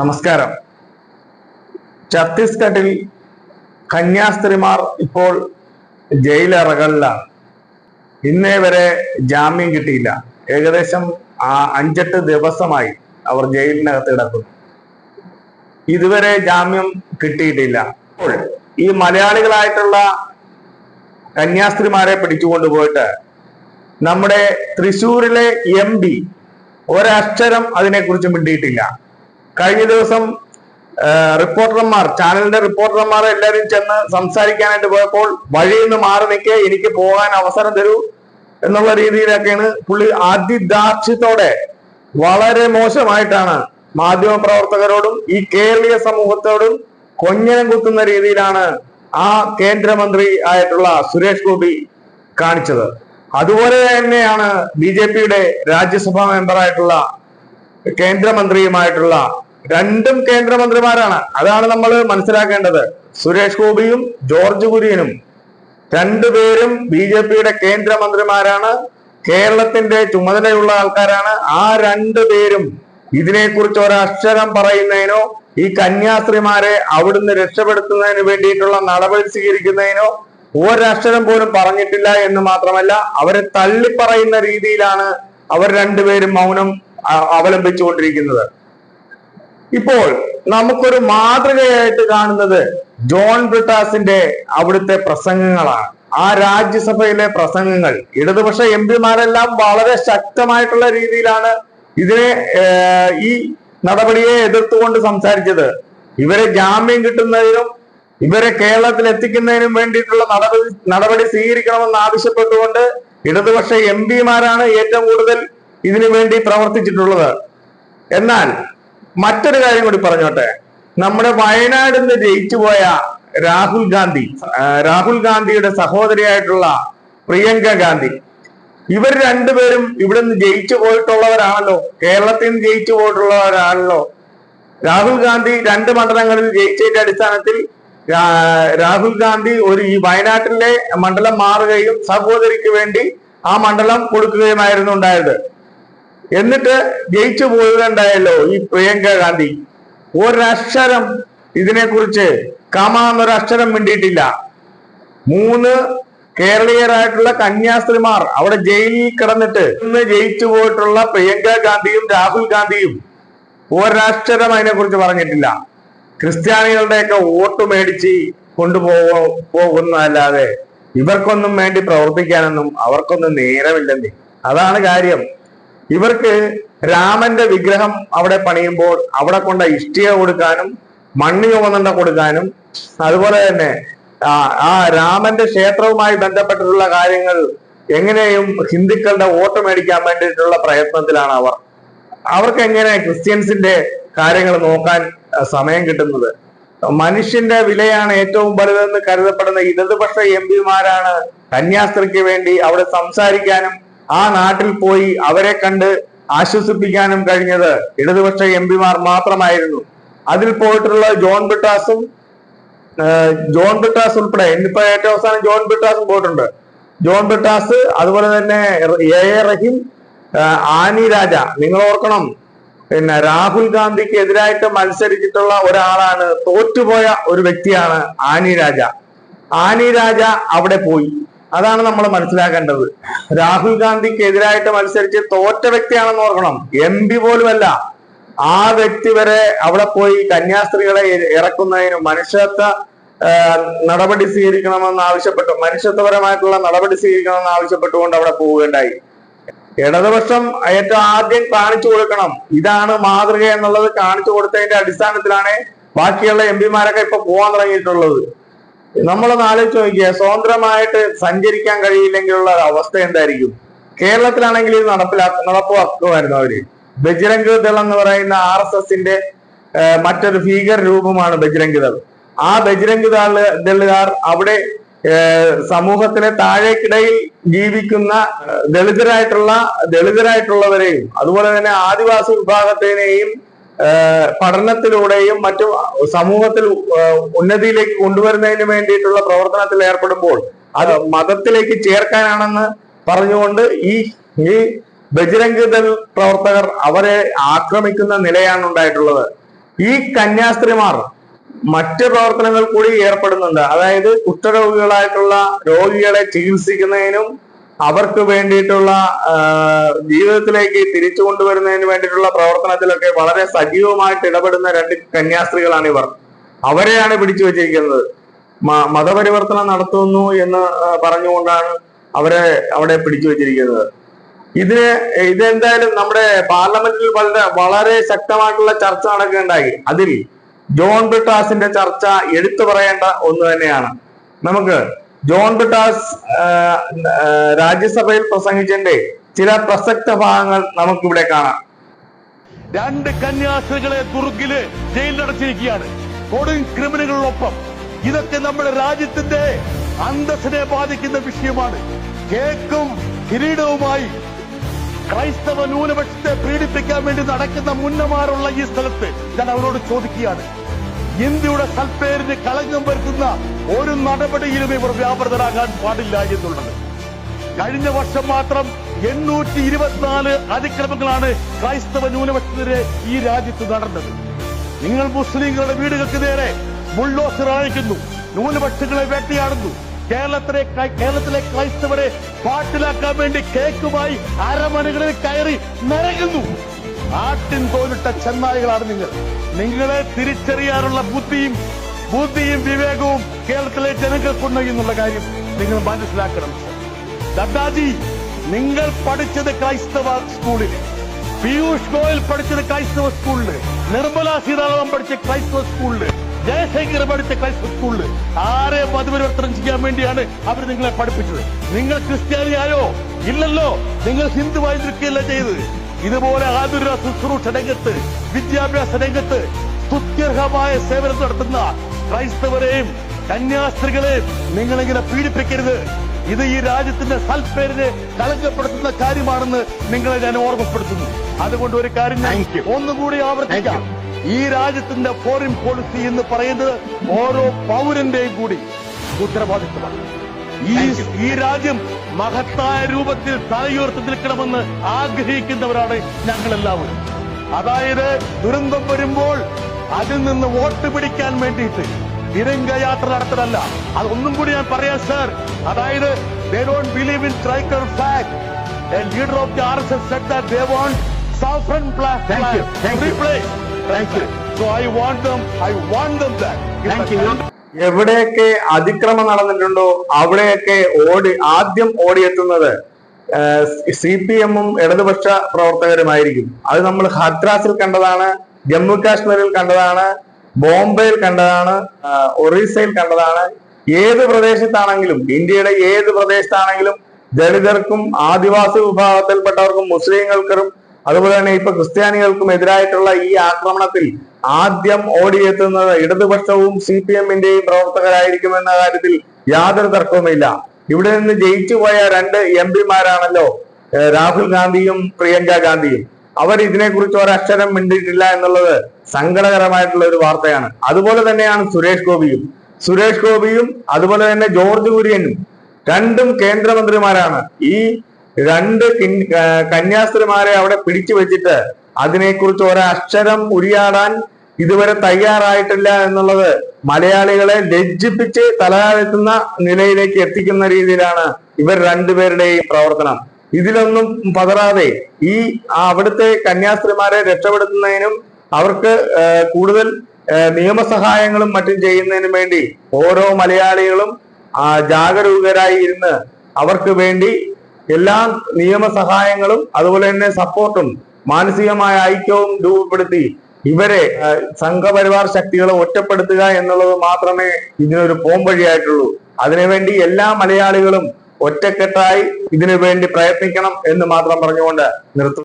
നമസ്കാരം. ഛത്തീസ്ഗഡിൽ കന്യാസ്ത്രീമാർ ഇപ്പോൾ ജയിലറകളിലാണ്. ഇന്നേ വരെ ജാമ്യം കിട്ടിയില്ല. ഏകദേശം അഞ്ചെട്ട് ദിവസമായി അവർ ജയിലിനകത്ത് കിടക്കുന്നു. ഇതുവരെ ജാമ്യം കിട്ടിയിട്ടില്ല. അപ്പോൾ ഈ മലയാളികളായിട്ടുള്ള കന്യാസ്ത്രീമാരെ പിടിച്ചുകൊണ്ടുപോയിട്ട് നമ്മുടെ തൃശൂരിലെ എം പി ഒരക്ഷരം അതിനെക്കുറിച്ച് മിണ്ടിയിട്ടില്ല. കഴിഞ്ഞ ദിവസം റിപ്പോർട്ടർമാർ ചാനലിന്റെ റിപ്പോർട്ടർമാർ എല്ലാവരും ചെന്ന് സംസാരിക്കാനായിട്ട് പോയപ്പോൾ വഴിയിൽ നിന്ന് മാറി നിൽക്കെ എനിക്ക് പോകാൻ അവസരം തരൂ എന്നുള്ള രീതിയിലൊക്കെയാണ് പുള്ളി അതിദാർഢ്യത്തോടെ വളരെ മോശമായിട്ടാണ് മാധ്യമ പ്രവർത്തകരോടും ഈ കേരളീയ സമൂഹത്തോടും കൊഞ്ഞനം കുത്തുന്ന രീതിയിലാണ് ആ കേന്ദ്രമന്ത്രി ആയിട്ടുള്ള സുരേഷ് ഗോപി കാണിച്ചത്. അതുപോലെ തന്നെയാണ് ബി ജെ പിയുടെ രാജ്യസഭാ മെമ്പറായിട്ടുള്ള കേന്ദ്രമന്ത്രിയുമായിട്ടുള്ള രണ്ടും കേന്ദ്രമന്ത്രിമാരാണ്. അതാണ് നമ്മൾ മനസ്സിലാക്കേണ്ടത്. സുരേഷ് ഗോപിയും ജോർജ് കുര്യനും. രണ്ടുപേരും ബി ജെ പിയുടെ കേന്ദ്രമന്ത്രിമാരാണ്. കേരളത്തിന്റെ ചുമതലയുള്ള ആൾക്കാരാണ്. ആ രണ്ടുപേരും ഇതിനെക്കുറിച്ച് ഒരക്ഷരം പറയുന്നതിനോ ഈ കന്യാസ്ത്രീമാരെ അവിടുന്ന് രക്ഷപ്പെടുത്തുന്നതിന് വേണ്ടിയിട്ടുള്ള നടപടി സ്വീകരിക്കുന്നതിനോ ഒരക്ഷരം പോലും പറഞ്ഞിട്ടില്ല എന്ന് മാത്രമല്ല അവരെ തള്ളിപ്പറയുന്ന രീതിയിലാണ് അവർ രണ്ടുപേരും മൗനം അവലംബിച്ചുകൊണ്ടിരിക്കുന്നത്. ഇപ്പോൾ നമുക്കൊരു മാതൃകയായിട്ട് കാണുന്നത് ജോൺ ബ്രിട്ടാസിന്റെ അവിടുത്തെ പ്രസംഗങ്ങളാണ്. ആ രാജ്യസഭയിലെ പ്രസംഗങ്ങൾ ഇടതുപക്ഷ എം പിമാരെല്ലാം വളരെ ശക്തമായിട്ടുള്ള രീതിയിലാണ് ഇതിനെ ഈ നടപടിയെ എതിർത്തുകൊണ്ട് സംസാരിച്ചത്. ഇവരെ ജാമ്യം കിട്ടുന്നതിനും ഇവരെ കേരളത്തിൽ എത്തിക്കുന്നതിനും വേണ്ടിയിട്ടുള്ള നടപടി നടപടി സ്വീകരിക്കണമെന്ന് ആവശ്യപ്പെട്ടുകൊണ്ട് ഇടതുപക്ഷ എം പിമാരാണ് ഏറ്റവും കൂടുതൽ ഇതിനു വേണ്ടി പ്രവർത്തിച്ചിട്ടുള്ളത്. എന്നാൽ മറ്റൊരു കാര്യം കൂടി പറഞ്ഞോട്ടെ. നമ്മുടെ വയനാട് നിന്ന് ജയിച്ചു പോയ രാഹുൽ ഗാന്ധി രാഹുൽ ഗാന്ധിയുടെ സഹോദരിയായിട്ടുള്ള പ്രിയങ്ക ഗാന്ധി. ഇവർ രണ്ടുപേരും ഇവിടെ നിന്ന് ജയിച്ചു പോയിട്ടുള്ളവരാണല്ലോ. കേരളത്തിൽ നിന്ന് ജയിച്ചു പോയിട്ടുള്ളവരാണല്ലോ. രാഹുൽ ഗാന്ധി രണ്ട് മണ്ഡലങ്ങളിൽ ജയിച്ചതിന്റെ അടിസ്ഥാനത്തിൽ രാഹുൽ ഗാന്ധി ഒരു ഈ വയനാട്ടിലെ മണ്ഡലം മാറുകയും സഹോദരിക്ക് വേണ്ടി ആ മണ്ഡലം കൊടുക്കുകയുമായിരുന്നു ഉണ്ടായത്. എന്നിട്ട് ജയിച്ചു പോയതുണ്ടായല്ലോ ഈ പ്രിയങ്ക ഗാന്ധി. ഒരക്ഷരം ഇതിനെക്കുറിച്ച് കമ എന്നൊരക്ഷരം മിണ്ടിയിട്ടില്ല. മൂന്ന് കേരളീയരായിട്ടുള്ള കന്യാസ്ത്രീമാർ അവിടെ ജയിലിൽ കിടന്നിട്ട് ഇന്ന് ജയിച്ചു പോയിട്ടുള്ള പ്രിയങ്ക ഗാന്ധിയും രാഹുൽ ഗാന്ധിയും ഒരക്ഷരം അതിനെക്കുറിച്ച് പറഞ്ഞിട്ടില്ല. ക്രിസ്ത്യാനികളുടെയൊക്കെ വോട്ട് മേടിച്ച് കൊണ്ടുപോകോ പോകുന്നതല്ലാതെ ഇവർക്കൊന്നും വേണ്ടി പ്രവർത്തിക്കാനൊന്നും അവർക്കൊന്നും നേരമില്ലെന്നേ. അതാണ് കാര്യം. ഇവർക്ക് രാമന്റെ വിഗ്രഹം അവിടെ പണിയുമ്പോൾ അവിടെ കൊണ്ട ഇഷ്ടിക കൊടുക്കാനും മണ്ണ് ചുമന്നുണ്ട കൊടുക്കാനും അതുപോലെ തന്നെ ആ രാമന്റെ ക്ഷേത്രവുമായി ബന്ധപ്പെട്ടിട്ടുള്ള കാര്യങ്ങൾ എങ്ങനെയും ഹിന്ദുക്കളുടെ വോട്ട് മേടിക്കാൻ വേണ്ടിയിട്ടുള്ള പ്രയത്നത്തിലാണ് അവർ. അവർക്ക് എങ്ങനെ ക്രിസ്ത്യൻസിന്റെ കാര്യങ്ങൾ നോക്കാൻ സമയം കിട്ടുന്നത്? മനുഷ്യന്റെ വിലയാണ് ഏറ്റവും വലുതെന്ന് കരുതപ്പെടുന്ന ഇടതുപക്ഷ എം പിമാരാണ് കന്യാസ്ത്രീക്ക് വേണ്ടി അവിടെ സംസാരിക്കാനും ആ നാട്ടിൽ പോയി അവരെ കണ്ട് ആശ്വസിപ്പിക്കാനും കഴിഞ്ഞത് ഇടതുപക്ഷ എം പിമാർ മാത്രമായിരുന്നു. അതിൽ പോയിട്ടുള്ള ജോൺ ബിട്ടാസും ജോൺ ബിട്ടാസ് ഉൾപ്പെടെ ഇന്നിപ്പോ ഏറ്റവും അവസാനം ജോൺ ബിട്ടാസും പോയിട്ടുണ്ട്. ജോൺ ബിട്ടാസ് അതുപോലെ തന്നെ A A Rahim Annie Raja നിങ്ങൾ ഓർക്കണം പിന്നെ രാഹുൽ ഗാന്ധിക്ക് എതിരായിട്ട് മത്സരിച്ചിട്ടുള്ള ഒരാളാണ് തോറ്റുപോയ ഒരു വ്യക്തിയാണ് ആനി രാജ. ആനി രാജ അവിടെ പോയി. അതാണ് നമ്മൾ മനസ്സിലാക്കേണ്ടത്. രാഹുൽ ഗാന്ധിക്ക് എതിരായിട്ട് മത്സരിച്ച് തോറ്റ വ്യക്തിയാണെന്ന് ഓർക്കണം. എം പി പോലുമല്ല. ആ വ്യക്തി വരെ അവിടെ പോയി കന്യാസ്ത്രീകളെ ഇറക്കുന്നതിന് മനുഷ്യത്വ നടപടി സ്വീകരിക്കണമെന്ന് ആവശ്യപ്പെട്ടു. മനുഷ്യത്വപരമായിട്ടുള്ള നടപടി സ്വീകരിക്കണമെന്ന് ആവശ്യപ്പെട്ടുകൊണ്ട് അവിടെ പോവുകയുണ്ടായി. ഇടതുപക്ഷം ഏറ്റവും ആദ്യം കാണിച്ചു കൊടുക്കണം. ഇതാണ് മാതൃക എന്നുള്ളത് കാണിച്ചു കൊടുത്തതിന്റെ അടിസ്ഥാനത്തിലാണ് ബാക്കിയുള്ള എം പിമാരൊക്കെ ഇപ്പൊ പോകാൻ തുടങ്ങിയിട്ടുള്ളത്. നമ്മളൊന്ന് ആലോചിച്ച് നോക്കിയ സ്വതന്ത്രമായിട്ട് സഞ്ചരിക്കാൻ കഴിയില്ലെങ്കിലുള്ള അവസ്ഥ എന്തായിരിക്കും? കേരളത്തിലാണെങ്കിൽ ഇത് നടപ്പിലാക്ക നടപ്പാക്കുമായിരുന്നു അവർ? ബജ്രംഗ് ദൾ എന്ന് പറയുന്ന ആർ എസ് എസിന്റെ മറ്റൊരു ഭീകര രൂപമാണ് ബജ്രംഗ് ദൾ. ആ ബജ്രംഗ് ദൾ ദളുകാർ അവിടെ സമൂഹത്തിലെ താഴേക്കിടയിൽ ജീവിക്കുന്ന ദളിതരായിട്ടുള്ള ദളിതരായിട്ടുള്ളവരെയും അതുപോലെ തന്നെ ആദിവാസി വിഭാഗത്തിനെയും പഠനത്തിലൂടെയും മറ്റു സമൂഹത്തിൽ ഉന്നതിയിലേക്ക് കൊണ്ടുവരുന്നതിന് വേണ്ടിയിട്ടുള്ള പ്രവർത്തനത്തിൽ ഏർപ്പെടുമ്പോൾ അത് മതത്തിലേക്ക് ചേർക്കാനാണെന്ന് പറഞ്ഞുകൊണ്ട് ഈ ഈ ബജരംഗ് ദൾ പ്രവർത്തകർ അവരെ ആക്രമിക്കുന്ന നിലയാണ് ഉണ്ടായിട്ടുള്ളത്. ഈ കന്യാസ്ത്രീമാർ മറ്റ് പ്രവർത്തനങ്ങൾ കൂടി ഏർപ്പെടുന്നുണ്ട്. അതായത് കുഷ്ഠരോഗികളായിട്ടുള്ള രോഗികളെ ചികിത്സിക്കുന്നതിനും അവർക്ക് വേണ്ടിയിട്ടുള്ള ജീവിതത്തിലേക്ക് തിരിച്ചു കൊണ്ടുവരുന്നതിന് വേണ്ടിയിട്ടുള്ള പ്രവർത്തനത്തിലൊക്കെ വളരെ സജീവമായിട്ട് ഇടപെടുന്ന രണ്ട് കന്യാസ്ത്രീകളാണ് ഇവർ. അവരെയാണ് പിടിച്ചു വച്ചിരിക്കുന്നത്. മതപരിവർത്തനം നടത്തുന്നു എന്ന് പറഞ്ഞുകൊണ്ടാണ് അവരെ അവിടെ പിടിച്ചു വച്ചിരിക്കുന്നത്. ഇതിന് ഇതെന്തായാലും നമ്മുടെ പാർലമെന്റിൽ വളരെ വളരെ ശക്തമായിട്ടുള്ള ചർച്ച നടക്കുകയുണ്ടായി. അതിൽ ജോൺ ബ്രിട്ടാസിന്റെ ചർച്ച എടുത്തു പറയേണ്ട ഒന്ന് തന്നെയാണ്. നമുക്ക് ജോൺ ആ, രാജ്യസഭയിൽ പ്രസംഗിച്ചതിന്റെ ചില പ്രസക്ത ഭാഗങ്ങൾ നമുക്കിവിടെ കാണാം. രണ്ട് കന്യാസ്ത്രീകളെ ദുർഗിൽ ജയിലിലടച്ചിരിക്കുകയാണ്. കൊടും ക്രിമിനലുകളൊപ്പം ഇതൊക്കെ നമ്മുടെ രാജ്യത്തിന്റെ അന്തസ്സിനെ ബാധിക്കുന്ന വിഷയമാണ്. കേക്കും കിരീടവുമായി ക്രൈസ്തവ ന്യൂനപക്ഷത്തെ പീഡിപ്പിക്കാൻ വേണ്ടി നടക്കുന്ന മുന്നമാരുള്ള ഈ സ്ഥലത്ത് ഞാൻ അവരോട് ചോദിക്കുകയാണ്. ഇന്ത്യയുടെ സൽപ്പേരിന് കളങ്കം വരുത്തുന്ന ഒരു നടപടിയിലും ഇവർ വ്യാപൃതരാകാൻ പാടില്ല എന്നുള്ളത്. കഴിഞ്ഞ വർഷം മാത്രം എണ്ണൂറ്റി ഇരുപത്തിനാല് അതിക്രമങ്ങളാണ് ക്രൈസ്തവ ന്യൂനപക്ഷത്തിനെതിരെ ഈ രാജ്യത്ത് നടന്നത്. നിങ്ങൾ മുസ്ലിങ്ങളുടെ വീടുകൾക്ക് നേരെ ബുൾഡോസർ അയക്കുന്നു ന്യൂനപക്ഷങ്ങളെ വേട്ടയാടുന്നു. കേരളത്തിലെ കേരളത്തിലെ ക്രൈസ്തവരെ പാട്ടിലാക്കാൻ വേണ്ടി കേക്കുമായി അരമനകളിൽ കയറി നരകുന്നു. ആട്ടിൻ തോലിട്ട ചെന്നായികളാണ് നിങ്ങൾ. നിങ്ങളെ തിരിച്ചറിയാനുള്ള ബുദ്ധിയും ബുദ്ധിയും വിവേകവും കേരളത്തിലെ ജനങ്ങൾക്കുണ്ട് എന്നുള്ള കാര്യം നിങ്ങൾ മനസ്സിലാക്കണം. ദത്താജി നിങ്ങൾ പഠിച്ചത് ക്രൈസ്തവ സ്കൂളിൽ പീയൂഷ് ഗോയൽ പഠിച്ചത് ക്രൈസ്തവ സ്കൂളിൽ നിർമ്മല സീതാരാമൻ പഠിച്ച ക്രൈസ്തവ സ്കൂളിൽ ജയശങ്കർ പഠിച്ച ക്രൈസ്തവ സ്കൂളിൽ ആരെ മതപരിവർത്തനം ചെയ്യാൻ വേണ്ടിയാണ് അവർ നിങ്ങളെ പഠിപ്പിച്ചത്? നിങ്ങൾ ക്രിസ്ത്യാനിയായോ? ഇല്ലല്ലോ. നിങ്ങൾ ഹിന്ദുവായി നിൽക്കുകയല്ല ചെയ്തത്. ഇതുപോലെ ആതുര ശുശ്രൂഷ രംഗത്ത് വിദ്യാഭ്യാസ രംഗത്ത് സ്തുത്യർഹമായ സേവനം നടത്തുന്ന ക്രൈസ്തവരെയും കന്യാസ്ത്രീകളെയും നിങ്ങളിങ്ങനെ പീഡിപ്പിക്കരുത്. ഇത് ഈ രാജ്യത്തിന്റെ സൽപേരിനെ കളങ്കപ്പെടുത്തുന്ന കാര്യമാണെന്ന് നിങ്ങളെ ഞാൻ ഓർമ്മപ്പെടുത്തുന്നു. അതുകൊണ്ട് ഒരു കാര്യം ഞാൻ ഒന്നുകൂടി ആവർത്തിക്കാം. ഈ രാജ്യത്തിന്റെ ഫോറിൻ പോളിസി എന്ന് പറയുന്നത് ഓരോ പൗരന്റെയും കൂടി ഉത്തരവാദിത്വമാണ്. ഈ ഈ രാജ്യം മഹത്തായ രൂപത്തിൽ തലയുയർത്തി നിൽക്കണമെന്ന് ആഗ്രഹിക്കുന്നവരാണ് ഞങ്ങളെല്ലാവരും. അതായത് ദുരന്തം വരുമ്പോൾ അതിൽ നിന്ന് വോട്ട് പിടിക്കാൻ വേണ്ടിയിട്ട് തിരംഗയാത്ര നടത്തലല്ല അതൊന്നും കൂടി ഞാൻ പറയാം സർ അതായത് they don't believe in striker fact leader of the R S S said that they won't you. So I want them I want them that എവിടെയൊക്കെ അതിക്രമം നടന്നിട്ടുണ്ടോ അവിടെയൊക്കെ ഓടി ആദ്യം ഓടിയെത്തുന്നത് സി പി എമ്മും ഇടതുപക്ഷ പ്രവർത്തകരുമായിരിക്കും. അത് നമ്മൾ ഹത്രാസിൽ കണ്ടതാണ് ജമ്മു കാശ്മീരിൽ കണ്ടതാണ് ബോംബെയിൽ കണ്ടതാണ് ഒറീസയിൽ കണ്ടതാണ്. ഏത് പ്രദേശത്താണെങ്കിലും ഇന്ത്യയുടെ ഏത് പ്രദേശത്താണെങ്കിലും ദളിതർക്കും ആദിവാസി വിഭാഗത്തിൽപ്പെട്ടവർക്കും മുസ്ലിങ്ങൾക്കും അതുപോലെ തന്നെ ഇപ്പൊ ക്രിസ്ത്യാനികൾക്കും എതിരായിട്ടുള്ള ഈ ആക്രമണത്തിൽ ആദ്യം ഓടിയെത്തുന്നത് ഇടതുപക്ഷവും സി പി എമ്മിന്റെയും പ്രവർത്തകരായിരിക്കുമെന്ന കാര്യത്തിൽ യാതൊരു തർക്കവുമില്ല. ഇവിടെ നിന്ന് ജയിച്ചു പോയ രണ്ട് എം പിമാരാണല്ലോ രാഹുൽ ഗാന്ധിയും പ്രിയങ്ക ഗാന്ധിയും. അവർ ഇതിനെക്കുറിച്ച് ഒരക്ഷരം മിണ്ടിയിട്ടില്ല എന്നുള്ളത് സങ്കടകരമായിട്ടുള്ള ഒരു വാർത്തയാണ്. അതുപോലെ തന്നെയാണ് സുരേഷ് ഗോപിയും. സുരേഷ് ഗോപിയും അതുപോലെ തന്നെ ജോർജ് കുര്യനും രണ്ടും കേന്ദ്രമന്ത്രിമാരാണ്. ഈ രണ്ട് കന്യാസ്ത്രീമാരെ അവിടെ പിടിച്ചു വെച്ചിട്ട് അതിനെക്കുറിച്ച് ഒരക്ഷരം ഉരിയാടാൻ ഇതുവരെ തയ്യാറായിട്ടില്ല എന്നുള്ളത് മലയാളികളെ ലജ്ജിപ്പിച്ച് തലകാലെത്തുന്ന നിലയിലേക്ക് എത്തിക്കുന്ന രീതിയിലാണ് ഇവർ രണ്ടുപേരുടെയും പ്രവർത്തനം. ഇതിലൊന്നും പതറാതെ ഈ അവിടുത്തെ കന്യാസ്ത്രീമാരെ രക്ഷപ്പെടുത്തുന്നതിനും അവർക്ക് കൂടുതൽ നിയമസഹായങ്ങളും മറ്റും ചെയ്യുന്നതിനും വേണ്ടി ഓരോ മലയാളികളും ജാഗരൂകരായി ഇരുന്ന് അവർക്ക് വേണ്ടി എല്ലാ നിയമസഹായങ്ങളും അതുപോലെ തന്നെ സപ്പോർട്ടും മാനസികമായ ഐക്യവും രൂപപ്പെടുത്തി ഇവരെ സംഘപരിവാർ ശക്തികളെ ഒറ്റപ്പെടുത്തുക എന്നുള്ളത് മാത്രമേ ഇതിനൊരു പോംവഴിയായിട്ടുള്ളൂ. അതിനുവേണ്ടി എല്ലാ മലയാളികളും ഒറ്റക്കെട്ടായി ഇതിനു വേണ്ടി പ്രയത്നിക്കണം എന്ന് മാത്രം പറഞ്ഞുകൊണ്ട് നിർത്തുന്നു.